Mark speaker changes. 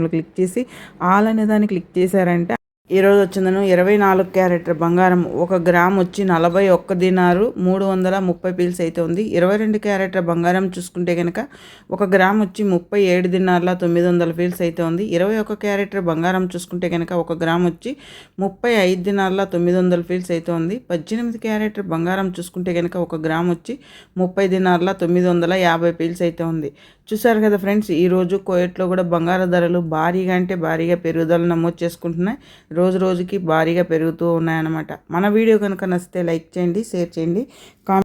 Speaker 1: Symbol click చేసి all అనే దాన్ని క్లిక్ చేశారంటే ఈరోజు వచ్చిందను ఇరవై నాలుగు క్యారెట్ బంగారం. ఒక గ్రామ్ వచ్చి నలభై ఒక్క దినారు మూడు వందల ముప్పై పీల్స్ అయితే ఉంది. ఇరవై రెండు క్యారెట్ బంగారం చూసుకుంటే కనుక ఒక గ్రామ్ వచ్చి ముప్పై ఏడు దినార్ల తొమ్మిది వందల పీల్స్ అయితే ఉంది. ఇరవై ఒక క్యారెట్ బంగారం చూసుకుంటే కనుక ఒక గ్రామ్ వచ్చి ముప్పై ఐదు దినార్ల తొమ్మిది వందల పీల్స్ అయితే ఉంది. పద్దెనిమిది క్యారెట్ బంగారం చూసుకుంటే కనుక ఒక గ్రామ్ వచ్చి ముప్పై దినార్ల తొమ్మిది వందల యాభై పీల్స్ అయితే ఉంది. చూసారు కదా ఫ్రెండ్స్ ఈరోజు కోయట్లో కూడా బంగారు ధరలు భారీగా అంటే భారీగా పెరుగుదల నమోదు చేసుకుంటున్నాయి. రోజు రోజుకి భారీగా పెరుగుతూ ఉన్నాయన్నమాట. మన వీడియో కనుక నచ్చితే లైక్ చేయండి షేర్ చేయండి. కామెంట్